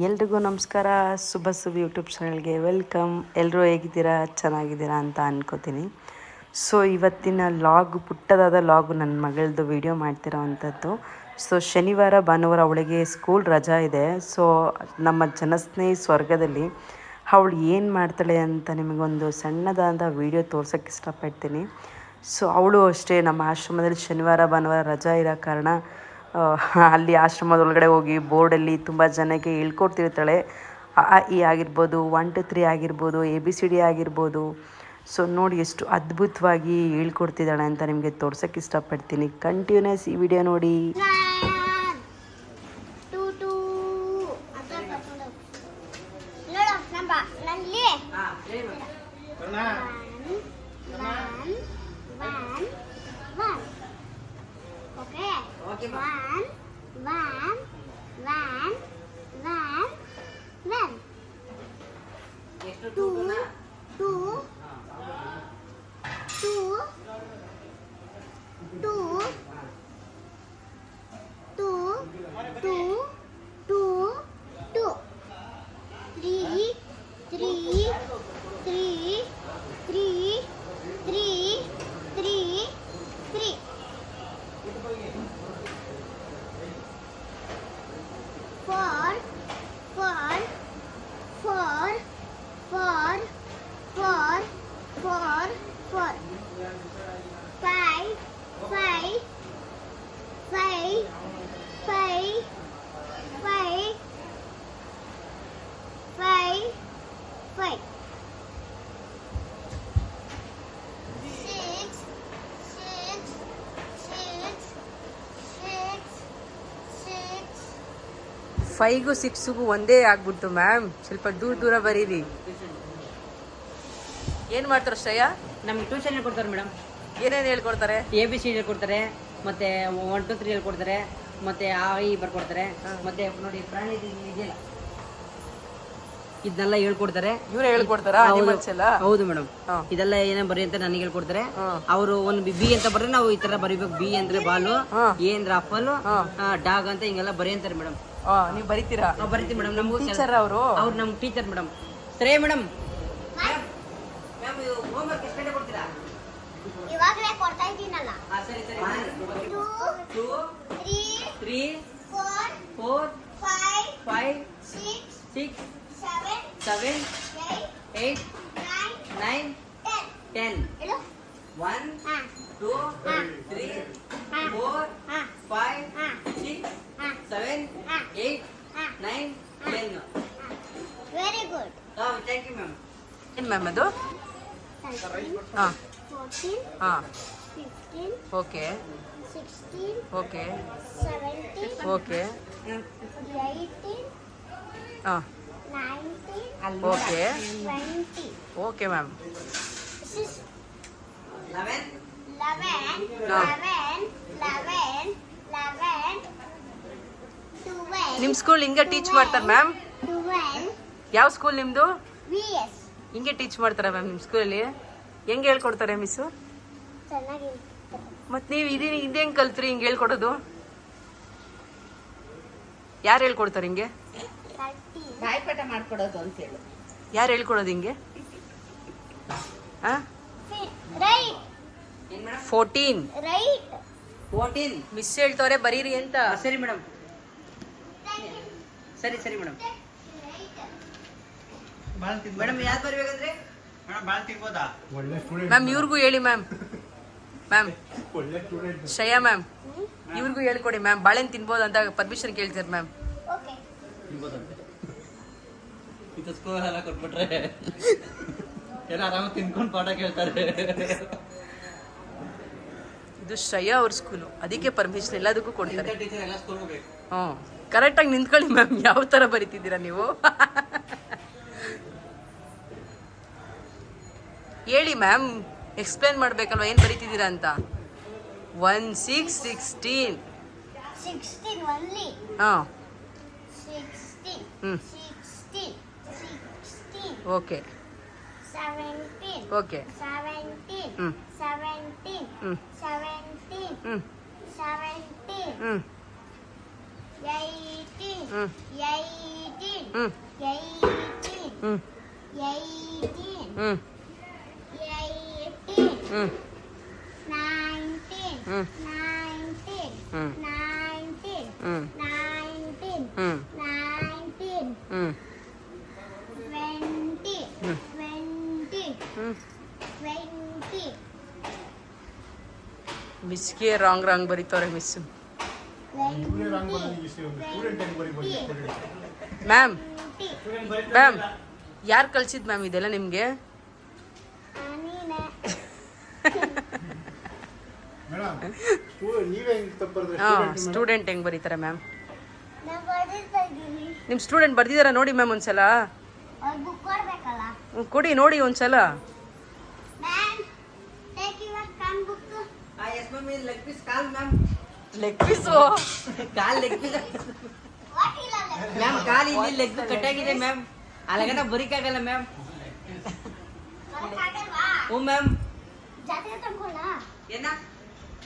ಎಲ್ರಿಗೂ ನಮಸ್ಕಾರ. ಸುಬ್ಬ ಸುಬ್ ಯೂಟ್ಯೂಬ್ ಚಾನಲ್ಗೆ ವೆಲ್ಕಮ್. ಎಲ್ಲರೂ ಹೇಗಿದ್ದೀರಾ? ಚೆನ್ನಾಗಿದ್ದೀರಾ ಅಂತ ಅನ್ಕೋತೀನಿ. ಸೊ ಇವತ್ತಿನ ಲಾಗ್, ಪುಟ್ಟದಾದ ಲಾಗ್ ನನ್ನ ಮಗಳದು ವಿಡಿಯೋ ಮಾಡ್ತಿರೋ ಅಂಥದ್ದು. ಸೊ ಶನಿವಾರ, ಭಾನುವಾರ ಅವಳಿಗೆ ಸ್ಕೂಲ್ ರಜಾ ಇದೆ. ಸೊ ನಮ್ಮ ಜನಸ್ನೇಹಿ ಸ್ವರ್ಗದಲ್ಲಿ ಅವಳು ಏನು ಮಾಡ್ತಾಳೆ ಅಂತ ನಿಮಗೊಂದು ಸಣ್ಣದಾದ ವಿಡಿಯೋ ತೋರ್ಸೋಕ್ಕೆ ಇಷ್ಟಪಡ್ತೀನಿ. ಸೊ ಅವಳು ಅಷ್ಟೇ. ನಮ್ಮ ಆಶ್ರಮದಲ್ಲಿ ಶನಿವಾರ, ಭಾನುವಾರ ರಜಾ ಇರೋ ಕಾರಣ ಅಲ್ಲಿ ಆಶ್ರಮದ ಒಳಗಡೆ ಹೋಗಿ ಬೋರ್ಡಲ್ಲಿ ತುಂಬ ಜನಕ್ಕೆ ಹೇಳ್ಕೊಡ್ತಿರ್ತಾಳೆ. ಆ, ಇ ಆಗಿರ್ಬೋದು ಒನ್ ಟು ತ್ರೀ ಆಗಿರ್ಬೋದು ಎ ಬಿ ಸಿ ಡಿ ಆಗಿರ್ಬೋದು. ಸೊ ನೋಡಿ ಎಷ್ಟು ಅದ್ಭುತವಾಗಿ ಹೇಳ್ಕೊಡ್ತಿದ್ದಾಳೆ ಅಂತ ನಿಮಗೆ ತೋರ್ಸೋಕ್ಕೆ ಇಷ್ಟಪಡ್ತೀನಿ. ಕಂಟಿನ್ಯೂಸ್ ಈ ವಿಡಿಯೋ ನೋಡಿ ಟೂ ಟೂ ಅಂತ ಬರ್ಕೊಂಡು ನೋಡು ನಮ್ಮ ನಲ್ಲಿ one one one one okay one one one one one two two two two two, two, two, two. Three, three, three, three, three, three, three. Four, four, four, four, four, four, four. Five, five, five, five, five, five, five. Six, six, six, six, six. ಫೈಗೂ ಸಿಕ್ಸ್ಗೂ ಒಂದೇ ಆಗ್ಬಿಟ್ಟು ma'am ಸ್ವಲ್ಪ ದೂರ ದೂರ ಬರೀರಿ ಏನು ಮಾಡ್ತಾರೆ ಶ್ರೇಯ? ನಮ್ಗೆ ಟ್ಯೂಷನ್ ಹೇಳ್ಕೊಡ್ತಾರೆ ಮೇಡಮ್ ಏನೇನು ಹೇಳ್ಕೊಡ್ತಾರೆ? ಎ ಬಿ ಸಿ ಹೇಳ್ಕೊಡ್ತಾರೆ ಮತ್ತೆ ಒನ್ ಟು ತ್ರೀ ಹೇಳ್ಕೊಡ್ತಾರೆ ಮತ್ತೆ ಆ ಐ ಬರ್ಕೊಡ್ತಾರೆ ಮತ್ತೆ ನೋಡಿ ಪ್ರಾಣಿ ಇದೆಯಲ್ಲ. ಇದನ್ನೆಲ್ಲ ಹೇಳ್ಕೊಡ್ತಾರೆ. ಇವರೇ ಹೇಳ್ಕೊಡ್ತಾರ? ಹೌದು. ಅನಿಮಲ್ಸ್ ಎಲ್ಲ? ಹೌದು ಮೇಡಮ್. ಇದೆಲ್ಲ ಏನೇ ಬರಿ ಅಂತ ನನಗೆ ಹೇಳ್ಕೊಡ್ತಾರೆ. ಅವರು ಒಂದು ಬಿ ಅಂತ ಬರ್ರೆ ನಾವು ಈ ತರ ಬರಿಬೇಕು. ಬಿ ಅಂದ್ರೆ ಬಾಲು. ಎ ಅಂದ್ರೆ ಅಪ್ಪಲ್. ಡಾಗ್ ಅಂತ ಹಿಂಗೆಲ್ಲ ಬರಿ ಅಂತಾರೆ ಮೇಡಮ್ ನೀವು ಬರೀತೀರಾ? ಬರೀತೀವಿ ಮೇಡಮ್ ನಮ್ಗೆ ಟೀಚರ್ ಅವರು? ಅವ್ರು ನಮ್ ಟೀಚರ್ ಮೇಡಮ್ ಸರಿ ಮೇಡಮ್ ಮ್ಯಾಮ್ ಹೋಮ್ ವರ್ಕ್ ಎಷ್ಟು ಗಂಟೆ ಕೊಡ್ತೀರಾ ಇವಾಗಲೇ ಕೊಡ್ತಾ ಇದ್ದೀನಲ್ಲ. ಹಾ ಸರಿ ಸರಿ two two three three four four five five six six seven seven eight nine ten one ಹಾ ಟೂ ಹಾ. ತ್ರೀ ಹಾ. ಫೋರ್ ಹಾ ಫೈವ್ ಹಾ ಸಿಕ್ಸ್ ಹಾ ಸೆವೆನ್. ಏಟ್ ಹಾ nine ten very good thank you ma'am ಏನು ಮ್ಯಾಮ್ ಅದು? Thirteen ಹಾಂ ಫೋರ್ಟೀನ್ ಹಾಂ fifteen okay sixteen okay seventeen okay eighteen ಹಾಂ nineteen okay twenty okay ma'am six eleven eleven ಹಾ. ಲೆವೆನ್ ಲೆವೆನ್ ಲೆವೆನ್ ಟ್ವೆಲ್ ನಿಮ್ಮ school ಹಿಂಗೆ teach ಮಾಡ್ತಾರೆ ma'am twelve ಯಾವ ಸ್ಕೂಲ್ ನಿಮ್ಮದು ವಿ ಎಸ್ ಹಿಂಗೆ ಟೀಚ್ ಮಾಡ್ತಾರೆ ಮ್ಯಾಮ್ ನಿಮ್ಮ ಸ್ಕೂಲಲ್ಲಿ ಹೆಂಗೆ ಹೇಳ್ಕೊಡ್ತಾರೆ ಮಿಸ್ಸು ಮತ್ತು ನೀವು ಇದೀನಿ ಇದು ಹೆಂಗೆ ಕಲ್ತ್ರಿ ಹಿಂಗೆ ಹೇಳ್ಕೊಡೋದು? ಯಾರು ಹೇಳ್ಕೊಡ್ತಾರೆ ಹಿಂಗೆ? ಬಾಯ್ಪಾಠ ಮಾಡ್ಕೊಡೋದು ಅಂತ ಹೇಳು. ಯಾರು ಹೇಳ್ಕೊಡೋದು ಹಿಂಗೆ? ಫೋರ್ಟೀನ್ ರೈಟ್ ಫೋರ್ಟೀನ್ ಮಿಸ್ ಹೇಳ್ತವ್ರೆ ಬರೀರಿ ಅಂತ. ಸರಿ ಮೇಡಮ್ ಸರಿ ಸರಿ ಮೇಡಮ್ ಮೇಡಮ್ ಯಾವ್ದು ಬರ್ಬೇಕಂದ್ರೆ? ಮ್ಯಾಮ್ ಇವ್ರಿಗೂ ಹೇಳಿ ಮ್ಯಾಮ್. ಮ್ಯಾಮ್ ಶ್ರೇಯಾ ಮ್ಯಾಮ್ ಇವ್ರಿಗೂ ಹೇಳ್ಕೊಡಿ ಮ್ಯಾಮ್. ಬಾಳೆಹಣ್ಣು ತಿನ್ಬೋದು ಅಂತ ಪರ್ಮಿಷನ್ ಕೇಳ್ತಾರೆ ಮ್ಯಾಮ್. ಓಕೆ. ಇದು ಸ್ಕೂಲ್ ಎಲ್ಲ ಕೊಟ್ಬಿಟ್ರೆ ಎಲ್ಲ ಆರಾಮಾಗಿ ತಿನ್ಕೊಂಡು ಪಾಠ ಕೇಳ್ತಾರೆ. ಇದು ಶ್ರೇಯಾ ಅವ್ರ ಸ್ಕೂಲು ಅದಕ್ಕೆ ಪರ್ಮಿಷನ್ ಎಲ್ಲದಕ್ಕೂ ಕೊಡ್ತಾರೆ. ಹ್ಞೂ ಕರೆಕ್ಟಾಗಿ ನಿಂತ್ಕೊಳ್ಳಿ ಮ್ಯಾಮ್. ಯಾವ ಥರ ಬರಿತಿದ್ದೀರಾ ನೀವು? ಹೇಳಿ ಮ್ಯಾಮ್ ಎಕ್ಸ್ಪ್ಲೇನ್ ಮಾಡಬೇಕಲ್ವ ಏನು ಬರಿತಿದ್ದೀರಾ ಅಂತ? ಒನ್ ಸಿಕ್ಸ್ ಸಿಕ್ಸ್ಟೀನ್ ಹಾಂ. ಓಕೆ ಓಕೆ ಹ್ಞೂ ಹ್ಞೂ ಹ್ಞೂ ಮಿಸ್ಗೆ ರಾಂಗ್ ರಾಂಗ್ ಬರೀತಾರೆ ಮಿಸ್ ಮ್ಯಾಮ್ ಮ್ಯಾಮ್ ಯಾರು ಕಳ್ಸಿದ್ ಮ್ಯಾಮ್ ಇದೆಲ್ಲ ನಿಮಗೆ? ಸ್ಟೂಡೆಂಟ್ ಹೆಂಗ್ ಬರೀತಾರೆ ಮ್ಯಾಮ್? ನಿಮ್ಮ ಸ್ಟೂಡೆಂಟ್ ಬರ್ದಿದಾರ ನೋಡಿ ಮ್ಯಾಮ್ ಒಂದ್ಸಲ? ಕೊಡಿ ನೋಡಿ ಒಂದ್ಸಲ. ಮ್ಯಾಮ್ ಟೇಕ್ ಯುವರ್ ಕನ್ ಬುಕ್ ಎಸ್ ಮ್ಯಾಮ್ ಇದು ಲೆಗ್ ಪೀಸ್ ಕಾಲ್ ಮ್ಯಾಮ್ ಲೆಗ್ ಪೀಸು ಕಾಲ್ ಲೆಗ್ ಪೀಸ್ ವಾಟ್ ಇಲ್ಲ ಮ್ಯಾಮ್ ಕಾಲ್ ಇಲ್ಲಿ ಲೆಗ್ ಕಟ್ಟಾಗಿದೆ ಮ್ಯಾಮ್ ಅಲ್ಲಗನ ಬರೀಕಾಗಲ್ಲ ಮ್ಯಾಮ್ ಹ್ಞೂ ಮ್ಯಾಮ್ ಏನ?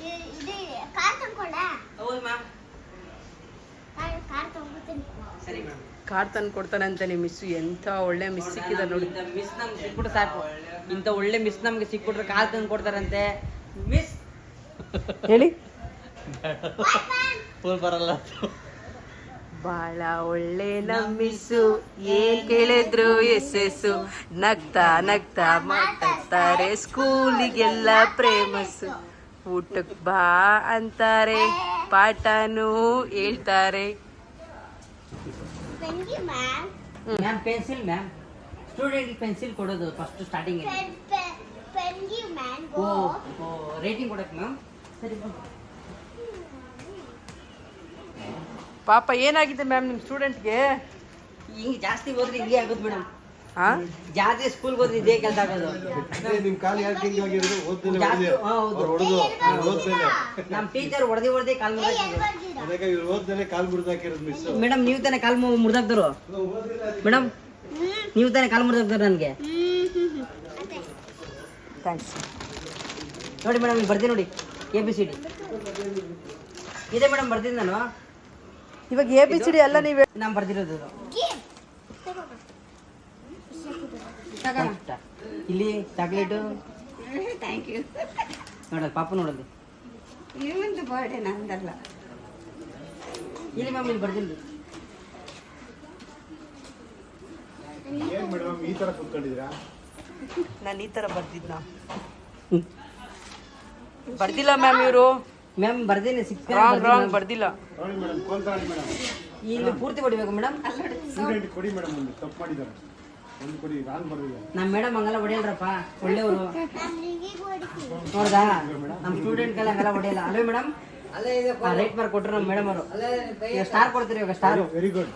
ಇದು. ಕಾರ್ ತಂದ್ಕೊಳ್ಳ ಹೌದು ಮ್ಯಾಮ್. ಕಾರ್ ಸರಿ ಮ್ಯಾಮ್. ಕಾರ್ ತಂದು ಕೊಡ್ತಾನಂತೆ ನಿಮ್ಮ ಮಿಸ್ಸು. ಎಂಥ ಒಳ್ಳೆ ಮಿಸ್ ಸಿಕ್ಕಿದ ನೋಡಿ. ಮಿಸ್ ನಮ್ಗೆ ಸಿಕ್ಬಿಟ್ರೆ ಸಾಕು. ಇಂಥ ಒಳ್ಳೆ ಮಿಸ್ ನಮ್ಗೆ ಸಿಕ್ಬಿಟ್ರೆ ಕಾರ್ ತಂದು ಕೊಡ್ತಾರಂತೆ ಮಿಸ್. ಹೇಳಿ. ಫುಲ್ ಬರಲ್ಲ. ಬಹಳ ಒಳ್ಳೆ ನಮ್ಮಿಸು ಏನ್ ಕೇಳಿದ್ರು ಎಸ್ ಎಸ್ಸು ನಗ್ತಾ ನಗ್ತಾ ಮಾತಾಡ್ತಾರೆ ಸ್ಕೂಲಿಗೆಲ್ಲ ಪ್ರೇಮಸ್ಸು. ಊಟಕ್ ಬಾ ಅಂತಾರೆ. ಪಾಠನೂ ಹೇಳ್ತಾರೆ. ಪೆನ್ಗಿ ma'am pencil ma'am student pencil ಕೊಡೋದು ಫಸ್ಟ್ ಸ್ಟಾರ್ಟಿಂಗ್ ಮ್ಯಾಮ್ ಓ ರೇಟಿಂಗ್ ಕೊಡಕ್ಕೆ ಮ್ಯಾಮ್ ಸರಿ ಪಾಪ ಏನಾಗಿದೆ ಮ್ಯಾಮ್ ನಿಮ್ಮ ಸ್ಟೂಡೆಂಟ್ಗೆ ಹಿಂಗೆ ಜಾಸ್ತಿ ಹೋದ್ರೆ ಹಿಂಗೆ ಆಗೋದು ಮೇಡಮ್ ಹಾ ಜಾಸ್ತಿ ಸ್ಕೂಲ್ಗೆ ಹೋದ್ರೆ ಇದೇ ಕೆಲಸ ಆಗೋದು. ನಿಮ್ ಕಾಲು ಯಾಕೆ ತಿಂಗ್ ಹೌದು. ಅವ್ರು ಹೊಡೆದು ಓದ್ದೇನೆ ನಮ್ಮ ಟೀಚರ್ ಹೊಡೆದಿ ಹೊಡೆದಿ ಕಾಲ್ ಮುರಿದಾಕಿದ್ರು ಅದಕ್ಕೆ ಇವ್ರು ಓದ್ದೇನೆ ಕಾಲ್ ಮುರಿದಾಕಿರೋದು ಮಿಸ್ ಮೇಡಮ್ ನೀವು ತಾನೇ ಕಾಲ್ ಮುರಿದಾಕ್ದರು ಮೇಡಮ್ ನೀವು ತಾನೇ ಕಾಲ್ ಮುರಿದಾಕ್ತಾರೆ ನನಗೆ? ಥ್ಯಾಂಕ್ಸ್ ನೋಡಿ ಮೇಡಮ್ ಇಲ್ಲಿ ಬರ್ತೀನಿ ನೋಡಿ. ಎ ಬಿ ಸಿ ಡಿ ಇದೆ ಮೇಡಮ್ ಬರ್ತೀನಿ ನಾನು. ಇವಾಗ ಎ ಬಿ ಸಿ ಡಿ ಎಲ್ಲ ನೀವು ನಾನು ಬರ್ದಿರೋದು ಇದು. ಇಷ್ಟ. ಇಲ್ಲಿ ಚಾಕ್ಲೇಟು ಥ್ಯಾಂಕ್ ಯು ನೋಡಲ್ಲ ಪಾಪ ನೋಡಲ್ಲಿ ಇವಂದು ಬರ್ಡೇ ನಂದಲ್ಲ. ಇಲ್ಲಿ ಮ್ಯಾಮ್ ಇಲ್ಲಿ ಬರ್ದಿಲ್ಲ ಏನ್ ಮೇಡಮ್ ಈ ತರ ಕುತ್ಕೊಂಡಿದ್ದೀರಾ? ನಾನು ಈ ಥರ ಬರ್ದಿದ್ನ? ಬರ್ದಿಲ್ಲ ಮ್ಯಾಮ್ ಇವರು. ಮ್ಯಾಮ್ ಬರ್ದೇನೆ ರಾಂಗ್ ರಾಂಗ್ ಬರ್ದಿಲ್ಲ. ನೋಡಿ ಮೇಡಮ್ ಇಲ್ಲಿ ಪೂರ್ತಿ ಹೊಡಿಬೇಕು ಮೇಡಮ್. ಕೊಡಿ ಮೇಡಮ್ ತಪ್ಪು ಮಾಡಿದ್ದಾರೆ. ನಮ್ಮ ಮೇಡಮ್ ಹಂಗೆಲ್ಲ ಹೊಡೆಯಲ್ರಪ್ಪ ಒಳ್ಳೆಯವರು. ನೋಡ್ದಾ? ನಮ್ಮ ಸ್ಟೂಡೆಂಟ್ಗೆಲ್ಲ ಹಂಗೆಲ್ಲ ಹೊಡೆಯಲ್ಲ. ಅಲ್ವೇ ಮೇಡಮ್? ರೈಟ್ ಮಾರ್ಕ್ ಕೊಟ್ಟರು ನಮ್ಮ ಮೇಡಮ್ ಅವರು. ಈಗ ಸ್ಟಾರ್ ಕೊಡ್ತೀರಿ ಇವಾಗ ಸ್ಟಾರ್ ವೆರಿ ಗುಡ್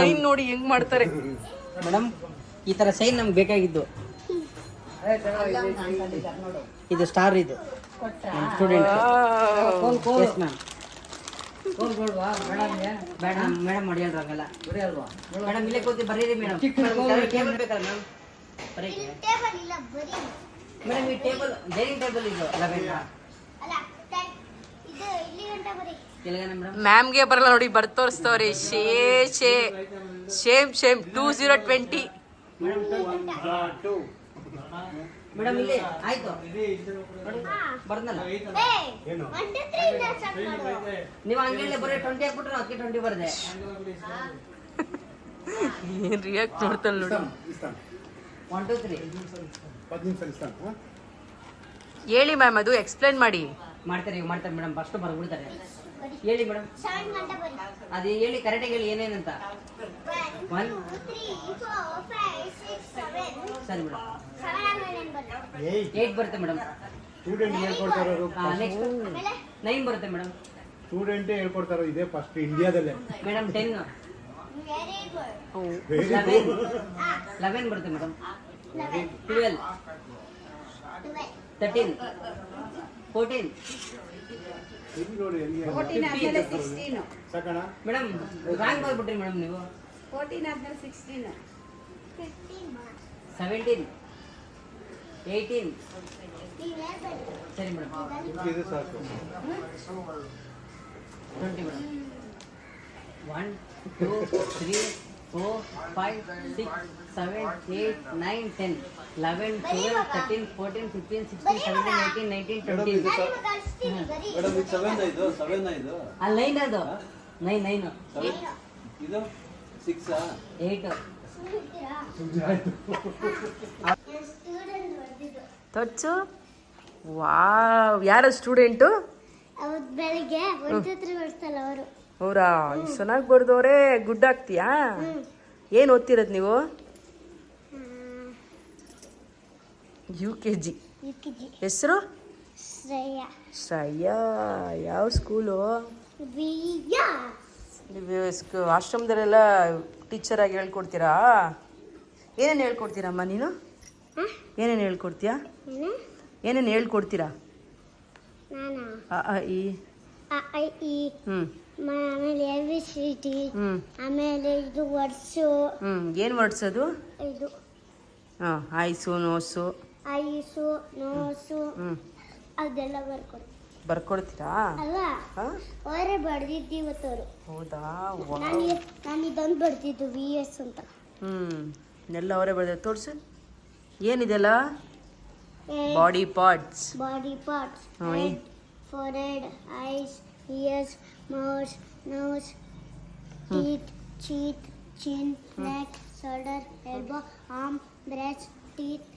ಸೈನ್ ನೋಡಿ ಹೆಂಗ್ ಮಾಡ್ತಾರೆ. ಮೇಡಮ್ ಈ ತರ ಸೈನ್ ನಮ್ಗೆ ಬೇಕಾಗಿದ್ದು. ಇದು ಸ್ಟಾರ್ ಇದು. ಸ್ಟೂಡೆಂಟ್ ಎಸ್ ಮ್ಯಾಮ್ ಬೇಡ ಮೇಡಮ್ ಹೊಡಿಯಲ್ರ ಹಂಗೆಲ್ಲ. ಮೇಡಮ್ ಇಲ್ಲೇ ಕೂತಿ ಬರೀರಿ ಮೇಡಮ್. ಟೇಬಲ್ ಬೇಕಲ್ಲ ಮ್ಯಾಮ್ ಬರೀ ಟೇಬಲ್ ಇಲ್ಲ ಬರೀ. ಮೇಡಮ್ ಈ ಟೇಬಲ್ ಡೈನಿಂಗ್ ಟೇಬಲ್ ಇದು ಲೆವೆನ್ ಅಲ್ಲ ತ- ಇದು ಇಲ್ಲಿ ಗಂಟ ಬರೀ. ಎಲ್ಲಿಗಾನ ಮೇಡಮ್. ಮ್ಯಾಮ್ಗೆ ಬರಲ್ಲ ನೋಡಿ ಬರ್ ತೋರಿಸ್ತವ್ರಿ. ಶೇ ಶೇ same same two zero twenty madam ಇಲ್ಲಿ ಆಯ್ತು. ಬರ್ದಲ್ಲ? ನೀವು ಹಂಗೆ ಬರೀ ಟ್ವೆಂಟಿ ಹಾಕ್ಬಿಟ್ರೆ ಅದಕ್ಕೆ ಟ್ವೆಂಟಿ ಬರ್ದೆ ಏನ್ ರಿಯಾಕ್ಟ್ ಮಾಡ್ತಾನೆ ನೋಡಿ. ಒನ್ ಟು ತ್ರೀ ಹೇಳಿ ಮ್ಯಾಮ್ ಅದು ಎಕ್ಸ್ಪ್ಲೇನ್ ಮಾಡಿ. ಮಾಡ್ತಾರೆ ಈಗ ಮಾಡ್ತಾರೆ ಮೇಡಮ್. ಫಸ್ಟ್ ಬರ್ಬಿಡ್ತಾರೆ ಹೇಳಿ ಮೇಡಮ್. ಅದೇ ಗಂಟೆ ಬರೀ. ಅದು ಹೇಳಿ ಕರೆಕ್ಟಾಗಿ ಹೇಳಿ ಏನೇನಂತ. One one two three four five six seven ಸರಿ ಮೇಡಮ್ ಸೆವೆನ್ ಆದ್ಮೇಲೆ ಏನು ಬರ್ತದೆ ಏಯ್ ಏಯ್ಟ್ ಬರುತ್ತೆ ಮೇಡಮ್ ಸ್ಟೂಡೆಂಟ್ ಹೇಳ್ಕೊಡ್ತಾ ಇರೋರು ನೆಕ್ಸ್ಟ್ ಆಮೇಲೆ ನೈನ್ ಬರುತ್ತೆ ಮೇಡಮ್ ಸ್ಟೂಡೆಂಟೇ ಹೇಳ್ಕೊಡ್ತಾ ಇರೋದು ಇದೇ first ಇಂಡಿಯಾದಲ್ಲೇ madam ten very good very eleven ಹಾ ಲೆವೆನ್ ಬರುತ್ತೆ madam eleven twelve twelve thirteen fourteen ಇಲ್ಲಿ ನೋಡಿ ಹೆಂಗೆ ಫೋರ್ಟೀನ್ ಆದ್ಮೇಲೆ ಸಿಕ್ಸ್ಟೀನು ಸಾಕಣ ಮೇಡಮ್ ರ್ಯಾಂಕ್ ಬಂದ್ಬಿಟ್ರಿ ಮೇಡಮ್ ನೀವು ಫೋರ್ಟೀನ್ ಆದ್ಮೇಲೆ ಸಿಕ್ಸ್ಟೀನು ಫಿಫ್ಟೀನ್ ಸೆವೆಂಟೀನ್ ಏಯ್ಟೀನ್ ನೀವೇ ಬರೀ ಸರಿ ಮೇಡಮ್ ಇದು ಸಾಕು twenty madam one two three four five six seven eight nine ten eleven twelve thirteen fourteen fifteen sixteen seventeen eighteen nineteen twenty ಕಳಿಸ್ತೀನಿ ಬರೀ ಮೇಡಮ್ ಇದು ಸೆವೆನ್ ಇದು ಸೆವೆನ್ ಇದು ಆ ಲೈನ್ ಅದು ನೈನ್ ನೈನು ಸೆವೆನ್ ಇದು ಸಿಕ್ಸಾ ಏಯ್ಟು ತೋರ್ಸು? ವಾವ್ ಯಾರ ಸ್ಟೂಡೆಂಟು? ಬೆಳಿಗ್ಗೆ ಅವರು. ಅವರಾ ಚೆನ್ನಾಗಿ ಬರ್ದವ್ರೆ ಗುಡ್ ಆಗ್ತೀಯಾ? ಏನು ಓದ್ತಿರೋದು ನೀವು? ಯು ಕೆ ಜಿ ಹೆಸರು? ಶ್ರೇಯ. ಶ್ರಯ್ಯಾ ಯಾವ ಸ್ಕೂಲು ಆಶ್ರಮದಲ್ಲೆಲ್ಲ ಟೀಚರಾಗಿ ಹೇಳ್ಕೊಡ್ತೀರಾ? ಏನೇನು ಹೇಳ್ಕೊಡ್ತೀರಮ್ಮ ನೀನು? ಏನೇನು ಹೇಳ್ಕೊಡ್ತೀಯಾ? ಏನು ಏನೇನು ಹೇಳ್ಕೊಡ್ತೀರಾ? ಈ. ಹ್ಞೂ ಆಮೇಲೆ ಎ ಬಿ ಸಿ ಟಿ ಆಮೇಲೆ ಇದು ವರ್ಡ್ಸು ಹ್ಞೂ ಏನು ವರ್ಡ್ಸೋದು ಇದು. ಹಾಂ ಆಯ್ಸು ನೋಸು ಐಸು ನೋಸು ಅದೆಲ್ಲ ಬರ್ಕೊಡು ಬರ್ಕೊಡ್ತೀರಾ? ಅಲ್ಲ ಅವರೇ ಬಡ್ದಿದ್ದು ಅವರು. ಹೌದಾ? ನಾನು ನಾನು ಇದೊಂದು ಬಡ್ದಿದ್ದು ವಿ ಎಸ್ ಅಂತ. ಹ್ಞೂ ಎಲ್ಲ ಅವರೇ ಬರ್ತಾರೆ ತೋರಿಸು. ಏನಿದೆಲ್ಲ? Body parts body parts. Head forehead eyes ears mouth nose teeth cheek chin neck shoulder elbow arm breast teeth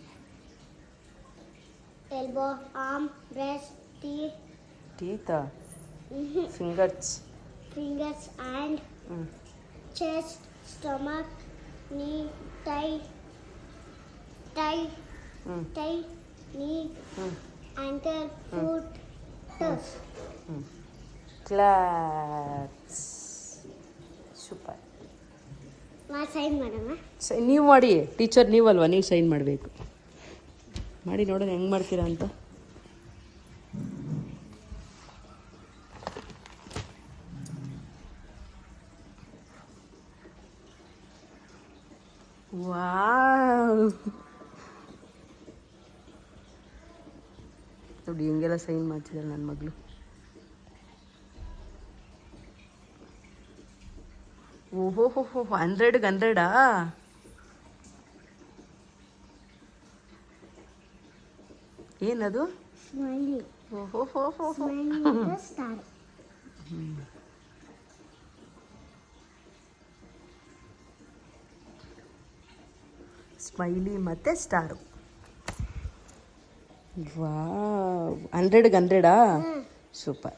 elbow arm breast teeth ಟೀತಾ fingers fingers and ಹ್ಞೂ chest, stomach, knee, thigh, thigh, ಹ್ಞೂ thigh, knee, ಹ್ಞೂ ankle, foot, toes. Mm. Super ನಾ sign ಸೈ ನೀವು ಮಾಡಿ. Teacher ನೀವಲ್ವಾ? ನೀವು sign ಮಾಡಬೇಕು. ಮಾಡಿ ನೋಡೋಣ ಹೆಂಗೆ ಮಾಡ್ತೀರಾ ಅಂತ. ವಾವ್. ನೋಡಿ ಹಿಂಗೆಲ್ಲ ಸೈನ್ ಮಾಡ್ತಿದ್ದಾರೆ ನನ್ನ ಮಗಳು. ಓಹೋ ಹೋ ಹೋ ಹಂಡ್ರೆಡ್ಗೆ ಹಂಡ್ರೆಡಾ ಏನದು ಓಹೋ ಹೋ ಹೋ ಹೋ ಸ್ಮೈಲಿ ಸ್ಟಾರ್ ಸ್ಮೈಲಿ ಮತ್ತು ಸ್ಟಾರು ವಾವ್ ಹಂಡ್ರೆಡ್ಗೆ ಹಂಡ್ರೆಡಾ ಸೂಪರ್